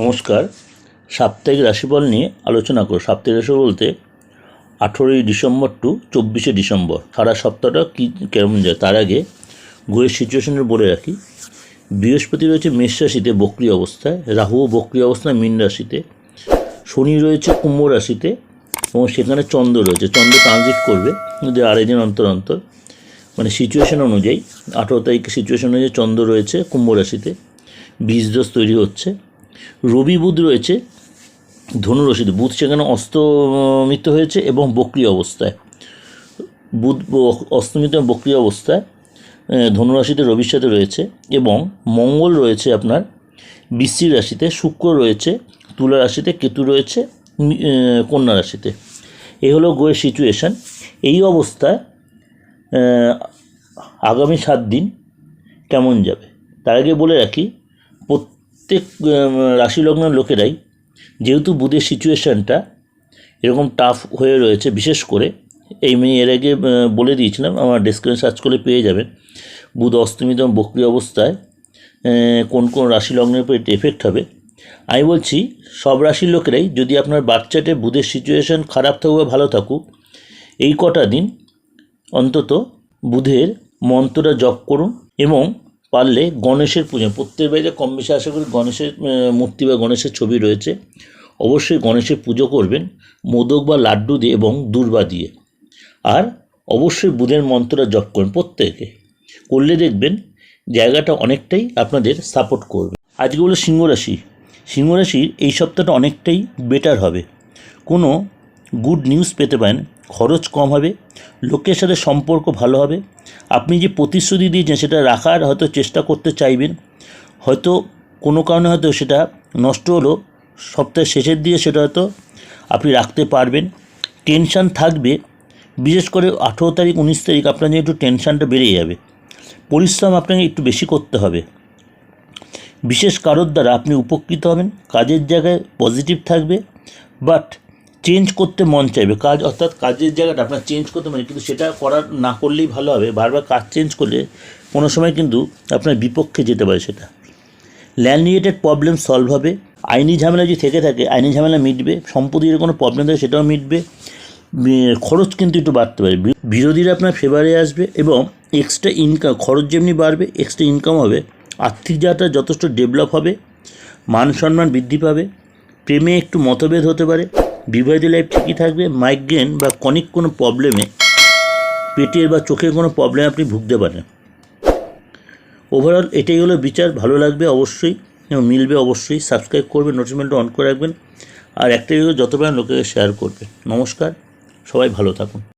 নমস্কার। সাপ্তাহিক রাশিফল নিয়ে আলোচনা করো সাপ্তাহিক রাশি বলতে আঠেরোই ডিসেম্বর টু চব্বিশে ডিসেম্বর। সারা সপ্তাহটা কী, কেমন যায় তার আগে গ্রহের সিচুয়েশনের বলে রাখি। বৃহস্পতি রয়েছে মেষ রাশিতে বক্রি অবস্থায় রাহুও বক্রি অবস্থায় মীন রাশিতে, শনি রয়েছে কুম্ভ রাশিতে এবং সেখানে চন্দ্র রয়েছে। চন্দ্র ট্রানজিট করবে আড়াই দিন অন্তর অন্তর। মানে সিচুয়েশন অনুযায়ী আঠেরো তারিখে সিচুয়েশন অনুযায়ী চন্দ্র রয়েছে কুম্ভ রাশিতে। বীজদোষ তৈরি হচ্ছে। রবি বুধ রয়েছে ধনুরাশিতে বুধ সেখানে অস্তমিত হয়েছে এবং বক্রিয় অবস্থায়। বুধ অস্তমিত এবং বক্রিয় অবস্থায় ধনুরাশিতে রবির সাথে রয়েছে এবং মঙ্গল রয়েছে আপনার বৃশ্চিক রাশিতে, শুক্র রয়েছে, তুলা রাশিতে, কেতু রয়েছে কন্যা রাশিতে। এই হলো গোয়ের সিচুয়েশান এই অবস্থায় আগামী সাত দিন কেমন যাবে? তার আগে বলে রাখি প্রত্যেক উম, রাশি লগ্নের লোকেরাই যেহেতু বুধের সিচুয়েশানটা এরকম টাফ হয়ে রয়েছে বিশেষ করে এই মেয়ে এর আগে বলে দিয়েছিলাম আমার ডেসক্রিপশন সার্চ করে পেয়ে যাবেন। বুধ অস্তমিত এবং বক্রিয় অবস্থায় কোন কোন রাশি লগ্নের উপর এফেক্ট হবে। আমি বলছি সব রাশির লোকেরাই যদি আপনার বাচ্চাটে বুধের সিচুয়েশান খারাপ থাকুক বা ভালো থাকুক এই কটা দিন অন্তত বুধের মন্ত্রটা জপ করুন এবং পারলে গণেশের পুজো। প্রত্যেক বাড়িতে কম বেশি আশা করি গণেশের মূর্তি বা গণেশের ছবি রয়েছে। অবশ্যই গণেশের পুজো করবেন মোদক বা লাড্ডু দিয়ে এবং দূর্বা দিয়ে। আর অবশ্যই বুধের মন্ত্রটা জপ করুন প্রত্যেকে। করলে দেখবেন জায়গাটা অনেকটাই আপনাদের সাপোর্ট করবে। আজকে হলো সিংহ রাশি। সিংহ রাশির এই সপ্তাহটা অনেকটাই বেটার হবে। কোনো গুড নিউজ পেতে পারেন। খরচ কম হবে। লোকের সাথে সম্পর্ক ভালো হবে। আপনি যে প্রতিশ্রুতি দিয়েছেন সেটা রাখার হয়তো চেষ্টা করতে চাইবেন, হয়তো কোনো কারণে হয়তো সেটা নষ্ট হলো, সপ্তাহের শেষের দিকে সেটা হয়তো আপনি রাখতে পারবেন। টেনশান থাকবে, বিশেষ করে আঠেরো তারিখ, উনিশ তারিখ আপনার যে একটু টেনশানটা বেড়ে যাবে। পরিশ্রম আপনাকে একটু বেশি করতে হবে। বিশেষ কারোর দ্বারা আপনি উপকৃত হবেন, কাজের জায়গায় পজিটিভ থাকবে, বাট চেঞ্জ করতে মন চাইবে। কাজ অর্থাৎ কাজের জায়গাটা আপনার চেঞ্জ করতে মানে কিন্তু সেটা করার, না করলেই ভালো হবে। বারবার কাজ চেঞ্জ করলে কোনো সময় কিন্তু আপনার বিপক্ষে যেতে পারে সেটা। ল্যান্ড রিলেটেড প্রবলেম সলভ হবে। আইনি ঝামেলা যদি থেকে থাকে, আইনি ঝামেলা মিটবে, সম্পত্তির কোনো প্রবলেম থাকে সেটাও মিটবে। খরচ কিন্তু একটু বাড়তে পারে। বিরোধীরা আপনার ফেভারে আসবে এবং এক্সট্রা ইনকাম খরচ যেমনি বাড়বে এক্সট্রা ইনকাম হবে। আর্থিক জায়গাটা যথেষ্ট ডেভেলপ হবে। মান সম্মান বৃদ্ধি পাবে। প্রেমে একটু মতভেদ হতে পারে। বিবাহিত লাইফ ঠিকই থাকবে মাইগ্রেন বা কনিক কোনো প্রবলেমে পেটের বা চোখের কোনো প্রবলেম আপনি ভুগতে পারেন। ওভারঅল এটাই হলো বিচার, ভালো লাগবে অবশ্যই, এবং মিলবে অবশ্যই সাবস্ক্রাইব করবে নোটিফিকেশনটা অন করে রাখবেন, আর একটাই হলো যত পারেন লোকেদের শেয়ার করবে। নমস্কার, সবাই ভালো থাকুন।